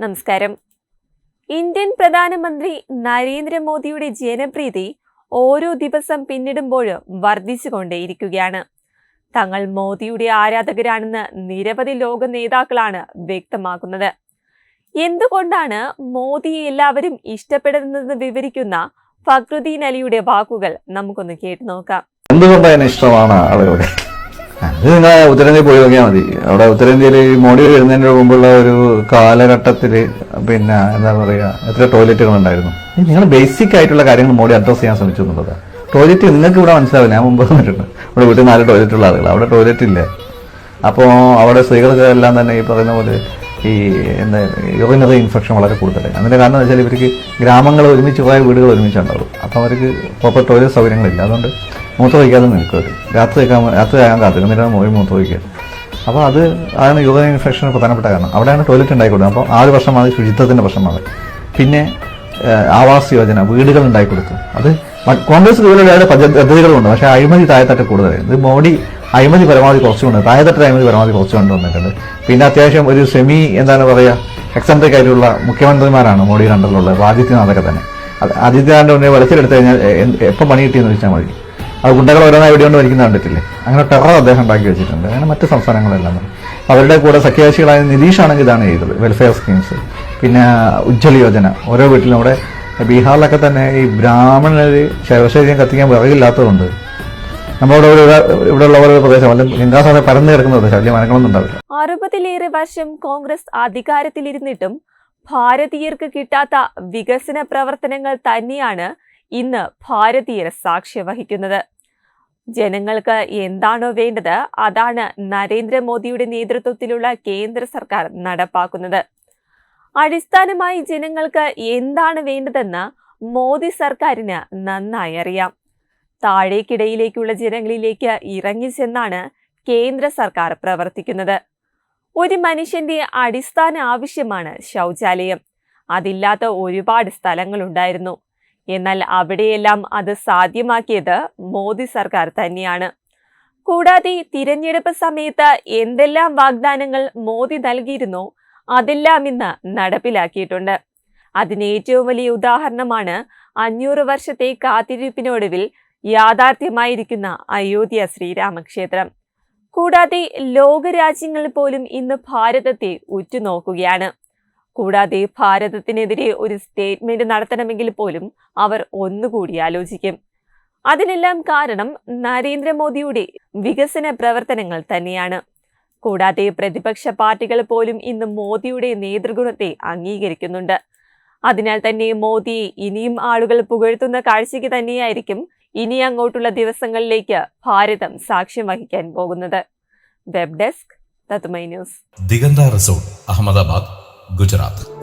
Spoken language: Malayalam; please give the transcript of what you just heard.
നമസ്കാരം. ഇന്ത്യൻ പ്രധാനമന്ത്രി നരേന്ദ്രമോദിയുടെ ജനപ്രീതി ഓരോ ദിവസം പിന്നിടുമ്പോഴും വർദ്ധിച്ചുകൊണ്ടേയിരിക്കുകയാണ്. തങ്ങൾ മോദിയുടെ ആരാധകരാണെന്ന് നിരവധി ലോക നേതാക്കളാണ് വ്യക്തമാക്കുന്നത്. എന്തുകൊണ്ടാണ് മോദിയെ എല്ലാവരും ഇഷ്ടപ്പെടുന്നതെന്ന് വിവരിക്കുന്ന ഫക്രുദ്ദീൻ അലിയുടെ വാക്കുകൾ നമുക്കൊന്ന് കേട്ടു നോക്കാം. എന്തുകൊണ്ടാണ് ഇഷ്ടമാണ് ആളുകൾക്ക് അത് നിങ്ങൾ ഉത്തരേന്ത്യ പോയി നോക്കിയാൽ മതി. അവിടെ ഉത്തരേന്ത്യയിൽ മോഡി വരുന്നതിന് മുമ്പുള്ള ഒരു കാലഘട്ടത്തിൽ പിന്നെ എന്താ പറയുക എത്ര ടോയ്ലറ്റുകൾ ഉണ്ടായിരുന്നു നിങ്ങൾ ബേസിക് ആയിട്ടുള്ള കാര്യങ്ങൾ മോഡി അഡ്രസ് ചെയ്യാൻ ശ്രമിച്ചു എന്നുള്ളത്. ടോയ്ലറ്റ് നിങ്ങൾക്ക് ഇവിടെ മനസ്സിലാവില്ല ഞാൻ മുമ്പ് വന്നിട്ടുണ്ട് ഇവിടെ വീട്ടിൽ നാല് ടോയ്ലറ്റുള്ള ആളുകൾ അവിടെ ടോയ്ലറ്റ് ഇല്ല. അപ്പോൾ അവിടെ സ്ത്രീകൾക്ക് എല്ലാം തന്നെ ഈ പറയുന്ന പോലെ ഈ എന്താ യൂറിനറി ഇൻഫെക്ഷൻ വളരെ കൂടുതലായി. അതിന്റെ കാരണം എന്ന് വെച്ചാൽ ഇവർക്ക് ഗ്രാമങ്ങൾ ഒരുമിച്ച് പോയ വീടുകൾ ഒരുമിച്ചുണ്ടാവും അപ്പോൾ അവർക്ക് പ്രോപ്പർ ടോയ്ലറ്റ് സൗകര്യങ്ങളില്ല. അതുകൊണ്ട് മൂത്രമൊഴിക്കാതെ നിൽക്കും അവർ. രാത്രി രാത്രി ആകാൻ കാത്തിരുന്നിട്ടാണ് പോയി മൂത്രമൊഴിക്കുക അപ്പോൾ അത് അതാണ് യൂറിനറി ഇൻഫെക്ഷൻ പ്രധാനപ്പെട്ട കാരണം. അവിടെയാണ് ടോയ്ലറ്റ് ഉണ്ടായിക്കൊടുക്കുന്നത് അപ്പോൾ ആ ഒരു പ്രശ്നമാണ് ശുചിത്വത്തിന്റെ പ്രശ്നമാണ്. പിന്നെ ആവാസ് യോജന വീടുകൾ ഉണ്ടായിക്കൊടുക്കും അത് കോൺഗ്രസ് വീടുകളുടെ പദ്ധതികളുണ്ട്. പക്ഷേ അഴിമതി താഴെത്തട്ട് കൂടുതലായിരുന്നു ഇത് മോഡി അഴിമതി പരമാവധി കുറച്ചുകൊണ്ട് താഴെത്തട്ട് അഴിമതി പരമാവധി കുറച്ചുകൊണ്ട് കൊണ്ടുവന്നിട്ടുണ്ട് പിന്നെ അത്യാവശ്യം ഒരു സെമി എന്താണ് പറയുക എക്സെൻട്രിക് ആയിട്ടുള്ള മുഖ്യമന്ത്രിമാരാണ് മോഡി അണ്ടറിലുള്ളത് അപ്പോൾ ആദിത്യനാഥൊക്കെ തന്നെ. ആദിത്യനാഥിന്റെ മുന്നേ വെളിച്ചെടുത്ത് കഴിഞ്ഞാൽ എപ്പോൾ പണി കിട്ടിയെന്ന് ചോദിച്ചാൽ മതി. അത് ഗുണ്ടകൾ ഓരോന്നായി വെടികൊണ്ട് വലിക്കുന്ന കണ്ടിട്ടില്ലേ? അങ്ങനെ ടെറർ അദ്ദേഹം ഉണ്ടാക്കി വെച്ചിട്ടുണ്ട്. അങ്ങനെ മറ്റ് സംസ്ഥാനങ്ങളെല്ലാം. അവരുടെ കൂടെ സഖ്യാശികളായ നിതീഷ് ആണെങ്കിൽ ഇതാണ് ചെയ്തത് വെൽഫെയർ സ്കീംസ് പിന്നെ ഉജ്ജ്വല യോജന. ഓരോ വീട്ടിലും അവിടെ ബീഹാറിലൊക്കെ തന്നെ ഈ ബ്രാഹ്മണർ ശവശരീരം കത്തിക്കാൻ വിറകില്ലാത്തതുകൊണ്ട് നമ്മളവിടെ ഒരു ഇവിടെ ഒരു പ്രദേശം അല്ലെങ്കിൽ ഗംഗാസാറെ പരന്നു കിടക്കുന്ന പ്രദേശം വലിയ മരങ്ങളൊന്നും ഉണ്ടാവില്ല. അറുപതിലേറെ വർഷം കോൺഗ്രസ് അധികാരത്തിലിരുന്നിട്ടും ഭാരതീയർക്ക് കിട്ടാത്ത വികസന പ്രവർത്തനങ്ങൾ തന്നെയാണ് ഇന്ന് ഭാരതീയർ സാക്ഷ്യം വഹിക്കുന്നത് ജനങ്ങൾക്ക് എന്താണോ വേണ്ടത് അതാണ് നരേന്ദ്രമോദിയുടെ നേതൃത്വത്തിലുള്ള കേന്ദ്ര സർക്കാർ നടപ്പാക്കുന്നത്. അടിസ്ഥാനമായി ജനങ്ങൾക്ക് എന്താണ് വേണ്ടതെന്ന് മോദി സർക്കാരിന് നന്നായി അറിയാം. താഴേക്കിടയിലേക്കുള്ള ജനങ്ങളിലേക്ക് ഇറങ്ങിച്ചെന്നാണ് കേന്ദ്ര സർക്കാർ പ്രവർത്തിക്കുന്നത്. ഒരു മനുഷ്യന്റെ അടിസ്ഥാന ആവശ്യമാണ് ശൗചാലയം. അതില്ലാത്ത ഒരുപാട് സ്ഥലങ്ങളുണ്ടായിരുന്നു. എന്നാൽ അവിടെയെല്ലാം അത് സാധ്യമാക്കിയത് മോദി സർക്കാർ തന്നെയാണ്. കൂടാതെ തിരഞ്ഞെടുപ്പ് സമയത്ത് എന്തെല്ലാം വാഗ്ദാനങ്ങൾ മോദി നൽകിയിരുന്നോ അതെല്ലാം ഇന്ന് നടപ്പിലാക്കിയിട്ടുണ്ട്. അതിന് ഏറ്റവും വലിയ ഉദാഹരണമാണ് അഞ്ഞൂറ് വർഷത്തെ കാത്തിരിപ്പിനൊടുവിൽ യാഥാർത്ഥ്യമായിരിക്കുന്ന അയോധ്യ ശ്രീരാമക്ഷേത്രം. കൂടാതെ ലോകരാജ്യങ്ങൾ പോലും ഇന്ന് ഭാരതത്തെ ഉറ്റുനോക്കുകയാണ്. കൂടാതെ ഭാരതത്തിനെതിരെ ഒരു സ്റ്റേറ്റ്മെന്റ് നടത്തണമെങ്കിൽ പോലും അവർ ഒന്നുകൂടി ആലോചിക്കും. അതിനെല്ലാം കാരണം നരേന്ദ്രമോദിയുടെ വികസന പ്രവർത്തനങ്ങൾ തന്നെയാണ്. കൂടാതെ പ്രതിപക്ഷ പാർട്ടികൾ പോലും ഇന്ന് മോദിയുടെ നേതൃഗുണത്തെ അംഗീകരിക്കുന്നുണ്ട്. അതിനാൽ തന്നെ മോദിയെ ഇനിയും ആളുകൾ പുകഴ്ത്തുന്ന കാഴ്ചയ്ക്ക് തന്നെയായിരിക്കും ഇനി അങ്ങോട്ടുള്ള ദിവസങ്ങളിലേക്ക് ഭാരതം സാക്ഷ്യം വഹിക്കാൻ പോകുന്നത്. വെബ് ഡെസ്ക് തത്തുമൈ ന്യൂസ്. ദിഗന്ത റിസോർട്ട് അഹമ്മദാബാദ് ഗുജറാത്ത്.